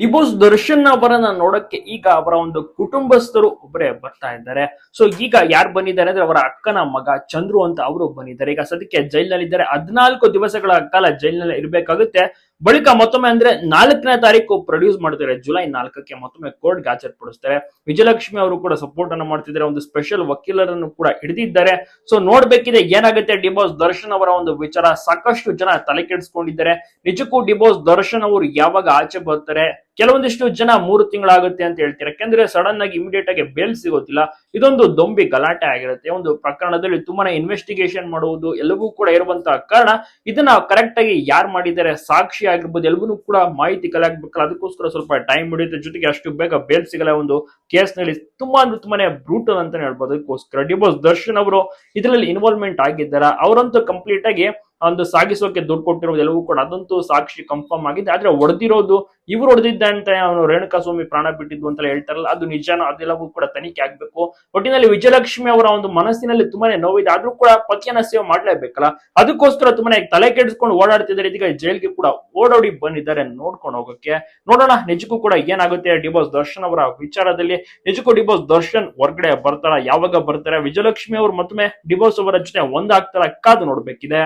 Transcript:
D boss Darshan ಅವರನ್ನ ನೋಡಕ್ಕೆ ಈಗ ಅವರ ಒಂದು ಕುಟುಂಬಸ್ಥರು ಒಬ್ಬರೇ ಬರ್ತಾ ಇದ್ದಾರೆ. ಸೊ ಈಗ ಯಾರು ಬಂದಿದ್ದಾರೆ ಅಂದ್ರೆ ಅವರ ಅಕ್ಕನ ಮಗ ಚಂದ್ರು ಅಂತ ಅವರು ಬಂದಿದ್ದಾರೆ. ಈಗ ಸದ್ಯಕ್ಕೆ ಜೈಲಿನಲ್ಲಿದ್ದಾರೆ. ಹದಿನಾಲ್ಕು ದಿವಸಗಳ ಕಾಲ ಜೈಲಿನಲ್ಲಿ ಇರಬೇಕಾಗುತ್ತೆ. ಬಳಿಕ ಮತ್ತೊಮ್ಮೆ ಅಂದ್ರೆ ನಾಲ್ಕನೇ ತಾರೀಕು ಪ್ರೊಡ್ಯೂಸ್ ಮಾಡ್ತಾರೆ ಜುಲೈ ನಾಲ್ಕಕ್ಕೆ ಮತ್ತೊಮ್ಮೆ ಕೋರ್ಟ್ಗೆ ಹಾಜರುಪಡಿಸ್ತಾರೆ ವಿಜಯಲಕ್ಷ್ಮಿ ಅವರು ಕೂಡ ಸಪೋರ್ಟ್ ಅನ್ನು ಮಾಡ್ತಿದ್ದಾರೆ. ಒಂದು ಸ್ಪೆಷಲ್ ವಕೀಲರನ್ನು ಕೂಡ ಹಿಡಿದಿದ್ದಾರೆ. ಸೊ ನೋಡ್ಬೇಕಿದೆ ಏನಾಗುತ್ತೆ ಡಿಬೋಸ್ ದರ್ಶನ್ ಅವರ ಒಂದು ವಿಚಾರ. ಸಾಕಷ್ಟು ಜನ ತಲೆ ಕೆಡಿಸ್ಕೊಂಡಿದ್ದಾರೆ. ನಿಜಕ್ಕೂ ಡಿಬೋಸ್ ದರ್ಶನ್ ಅವರು ಯಾವಾಗ ಆಚೆ ಬರ್ತಾರೆ? ಕೆಲವೊಂದಿಷ್ಟು ಜನ ಮೂರು ತಿಂಗಳಾಗುತ್ತೆ ಅಂತ ಹೇಳ್ತಾರೆ. ಯಾಕೆಂದ್ರೆ ಸಡನ್ ಆಗಿ ಇಮಿಡಿಯೇಟ್ ಆಗಿ ಬೇಲ್ ಸಿಗೋತಿಲ್ಲ. ಇದೊಂದು ದೊಂಬಿ ಗಲಾಟೆ ಆಗಿರುತ್ತೆ. ಒಂದು ಪ್ರಕರಣದಲ್ಲಿ ತುಂಬಾನೇ ಇನ್ವೆಸ್ಟಿಗೇಷನ್ ಮಾಡುವುದು ಎಲ್ಲವೂ ಕೂಡ ಇರುವಂತಹ ಕಾರಣ. ಇದನ್ನ ಕರೆಕ್ಟ್ ಆಗಿ ಯಾರು ಮಾಡಿದ್ದಾರೆ, ಸಾಕ್ಷಿ ಆಗಿರ್ಬೋದು ಎಲ್ಲವೂ ಕೂಡ ಮಾಹಿತಿ ಕಲೆ ಆಗ್ಬೇಕಲ್ಲ ಅದಕ್ಕೋಸ್ಕರ ಸ್ವಲ್ಪ ಟೈಮ್ ಹಿಡಿಯುತ್ತೆ. ಜೊತೆಗೆ ಅಷ್ಟು ಬೇಗ ಬೇಲ್ ಸಿಗಲ್ಲ ಒಂದು ಕೇಸ್ನಲ್ಲಿ. ತುಂಬಾ ಅಂದ್ರೆ ತುಂಬಾನೇ ಬ್ರೂಟಲ್ ಅಂತಾನೆ ಹೇಳ್ಬೋದು. ಅದಕ್ಕೋಸ್ಕರ ಡಿಬೋಸ್ ದರ್ಶನ್ ಅವರು ಇದರಲ್ಲಿ ಇನ್ವಾಲ್ವ್ಮೆಂಟ್ ಆಗಿದ್ದಾರ? ಅವರಂತೂ ಕಂಪ್ಲೀಟ್ ಆಗಿ ಒಂದು ಸಾಗಿಸೋಕೆ ದುಡ್ಡು ಕೊಟ್ಟಿರೋದು ಎಲ್ಲವೂ ಕೂಡ ಅದಂತೂ ಸಾಕ್ಷಿ ಕನ್ಫರ್ಮ್ ಆಗಿದೆ. ಆದ್ರೆ ಹೊಡೆದಿರೋದು ಇವ್ರು ಹೊಡೆದಿದ್ದ ಅಂತ ಅವನು ರೇಣುಕಾ ಸ್ವಾಮಿ ಪ್ರಾಣ ಬಿಟ್ಟಿದ್ದು ಅಂತ ಹೇಳ್ತಾರಲ್ಲ, ಅದು ನಿಜಾನ ಅದೆಲ್ಲವೂ ಕೂಡ ತನಿಖೆ ಆಗ್ಬೇಕು. ಒಟ್ಟಿನಲ್ಲಿ ವಿಜಯಲಕ್ಷ್ಮಿ ಅವರ ಒಂದು ಮನಸ್ಸಿನಲ್ಲಿ ತುಂಬಾನೇ ನೋವಿದೆ. ಆದ್ರೂ ಕೂಡ ಪತಿಯನ್ನ ಸೇವೆ ಮಾಡ್ಲೇಬೇಕಲ್ಲ. ಅದಕ್ಕೋಸ್ಕರ ತುಂಬಾನೇ ತಲೆ ಕೆಡಿಸ್ಕೊಂಡು ಓಡಾಡ್ತಿದ್ದಾರೆ. ಇದೀಗ ಜೈಲ್ಗೆ ಕೂಡ ಓಡೋಡಿ ಬಂದಿದ್ದಾರೆ ನೋಡ್ಕೊಂಡು ಹೋಗೋಕೆ. ನೋಡೋಣ, ನಿಜಕ್ಕೂ ಕೂಡ ಏನಾಗುತ್ತೆ? ಡಿಬೋಸ್ ದರ್ಶನ್ ಅವರ ವಿಚಾರದಲ್ಲಿ ನಿಜಕ್ಕೂ ಡಿಬೋಸ್ ದರ್ಶನ್ ಹೊರಗಡೆ ಬರ್ತಾರ? ಯಾವಾಗ ಬರ್ತಾರೆ? ವಿಜಯಲಕ್ಷ್ಮಿ ಅವರು ಮತ್ತೊಮ್ಮೆ ಡಿಬೋಸ್ ಅವರ ಜೊತೆ ಒಂದಾಗ್ತಾರ? ಕಾದು ನೋಡ್ಬೇಕಿದೆ.